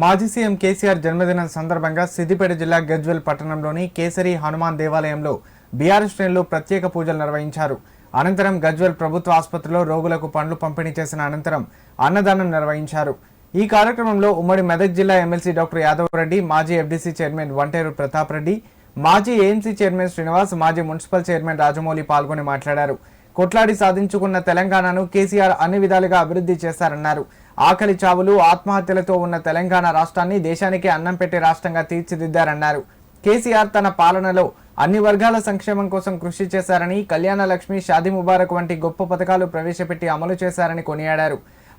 మాజీ సీఎం కేసీఆర్ జన్మదినం సందర్భంగా సిద్దిపేట జిల్లా గజ్వెల్ పట్టణంలోని కేసరి హనుమాన్ దేవాలయంలో బీఆర్ఎస్ శ్రేణులు ప్రత్యేక పూజలు నిర్వహించారు. అనంతరం గజ్వెల్ ప్రభుత్వ ఆసుపత్రిలో రోగులకు పండ్లు పంపిణీ చేసిన అనంతరం అన్నదానం నిర్వహించారు. ఈ కార్యక్రమంలో ఉమ్మడి మెదక్ జిల్లా ఎమ్మెల్సీ డాక్టర్ యాదవ్ రెడ్డి మాజీ ఎఫ్డీసీ చైర్మన్ వంటేరు ప్రతాప్ రెడ్డి మాజీ ఏఎంసీ చైర్మన్ శ్రీనివాస్ మాజీ మున్సిపల్ చైర్మన్ రాజమౌళి పాల్గొని మాట్లాడారు. కొట్లాడి సాధించుకున్న తెలంగాణను కేసీఆర్ అన్ని విధాలుగా అభివృద్ధి చేశారన్నారు. ఆకలి చావులు ఆత్మహత్యలతో ఉన్న తెలంగాణ రాష్ట్రాన్ని దేశానికి అన్నం పెట్టే రాష్ట్రంగా తీర్చిదిద్దారన్నారు. కేసీఆర్ తన పాలనలో అన్ని వర్గాల సంక్షేమం కోసం కృషి చేశారని కళ్యాణ లక్ష్మి షాది ముబారక్ వంటి గొప్ప పథకాలు ప్రవేశపెట్టి అమలు చేశారని కొనియాడారు.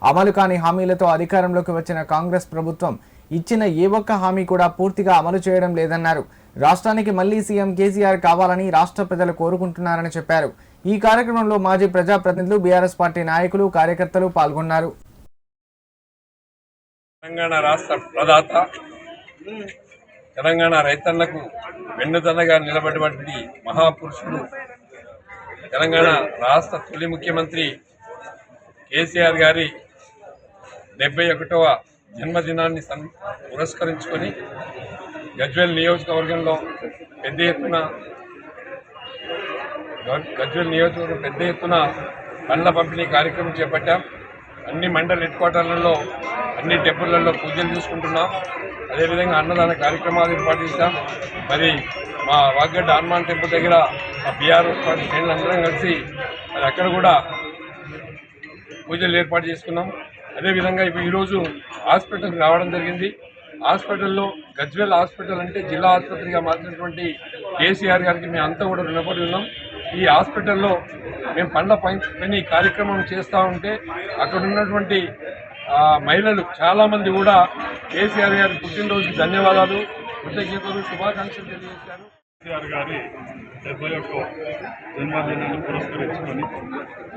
అమలు కాని హామీలతో అధికారంలోకి వచ్చిన కాంగ్రెస్ ప్రభుత్వం ఇచ్చిన ఏ ఒక్క హామీ కూడా పూర్తిగా అమలు చేయడం లేదన్నారు. రాష్ట్రానికి మళ్ళీ సీఎం కేసీఆర్ కావాలని రాష్ట్ర ప్రజలు కోరుకుంటున్నారని చెప్పారు. ఈ కార్యక్రమంలో మాజీ ప్రజాప్రతినిధులు బీఆర్ఎస్ పార్టీ నాయకులు కార్యకర్తలు పాల్గొన్నారు. తెలంగాణ రాష్ట్ర ప్రదాత తెలంగాణ రైతన్నకు వెన్నుదన్నగా నిలబడినటువంటి మహాపురుషుడు తెలంగాణ రాష్ట్ర తొలి ముఖ్యమంత్రి కేసీఆర్ గారి డెబ్బై ఒకటవ జన్మదినాన్ని సం పురస్కరించుకొని గజ్వెల్ నియోజకవర్గంలో పెద్ద ఎత్తున గజ్వేల్ నియోజకవర్గం పెద్ద ఎత్తున పండ్ల పంపిణీ కార్యక్రమం చేపట్టాం. అన్ని మండల హెడ్ క్వార్టర్లలో అన్ని టెంపుల్లలో పూజలు తీసుకుంటున్నాం అదేవిధంగా అన్నదాన కార్యక్రమాలు ఏర్పాటు చేశాం. మరి మా వాగ్గడ్డ హనుమాన్ టెంపుల్ దగ్గర మా బీఆర్ఎస్ పార్టీ శ్రేణులు అందరం కలిసి మరి అక్కడ కూడా పూజలు ఏర్పాటు చేసుకున్నాం. అదేవిధంగా ఇప్పుడు ఈరోజు హాస్పిటల్కి రావడం జరిగింది. హాస్పిటల్లో గజ్వేల్ హాస్పిటల్ అంటే జిల్లా ఆసుపత్రిగా మార్చినటువంటి కేసీఆర్ గారికి మేము అంతా కూడా రుణపడి ఉన్నాం. ఈ హాస్పిటల్లో మేము పండ్ల పని కార్యక్రమం చేస్తూ ఉంటే అక్కడ ఉన్నటువంటి మహిళలు చాలామంది కూడా కేసీఆర్ గారి పుట్టినరోజుకి ధన్యవాదాలు. కృతజ్ఞతలు శుభాకాంక్షలు తెలియజేశారు. కేసీఆర్ గారి డెబ్బై ఒక్క జన్మదినాన్ని పురస్కరించుకొని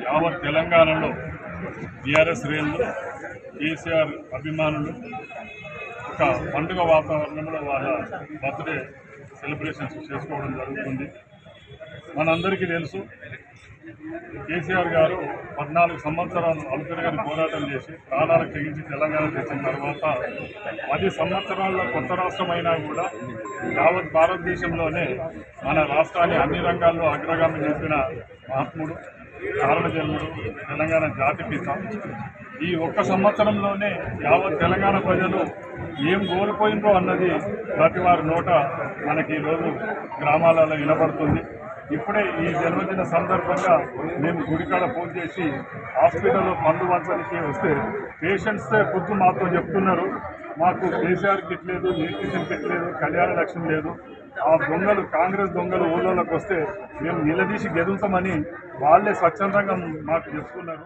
యావత్ తెలంగాణలో బీఆర్ఎస్ రేళ్ళు కేసీఆర్ అభిమానులు ఒక పండుగ వాతావరణంలో వాళ్ళ బర్త్డే సెలబ్రేషన్స్ చేసుకోవడం జరుగుతుంది. మనందరికీ తెలుసు కేసీఆర్ గారు పద్నాలుగు సంవత్సరాలు అలుపెరగని పోరాటం చేసి ప్రాణాలకు తెగించి తెలంగాణ తెచ్చిన తర్వాత పది సంవత్సరాల్లో కొత్త రాష్ట్రమైనా కూడా యావత్ భారతదేశంలోనే మన రాష్ట్రాన్ని అన్ని రంగాల్లో అగ్రగామి చేసిన మహాత్ముడు కారణజన్ముడు తెలంగాణ జాతి పిత. ఈ ఒక్క సంవత్సరంలోనే యావత్ తెలంగాణ ప్రజలు ఏం కోల్పోయిందో అన్నది ప్రతి వారి నోట మనకి ఈరోజు గ్రామాలలో వినబడుతుంది. ఇప్పుడే ఈ జన్మదిన సందర్భంగా మేము గుడికాడ ఫోన్ చేసి హాస్పిటల్లో పండు వంచడానికి వస్తే పేషెంట్స్ పొద్దు మాతో చెప్తున్నారు. మాకు కేసీఆర్ కిట్ లేదు న్యూట్రిషన్ కిట్ లేదు కళ్యాణ లక్ష్యం లేదు. ఆ దొంగలు కాంగ్రెస్ దొంగలు ఊళ్ళోకి వస్తే మేము నిలదీసి గెలుస్తామని వాళ్ళే స్వచ్ఛందంగా మాకు చెప్తున్నారు.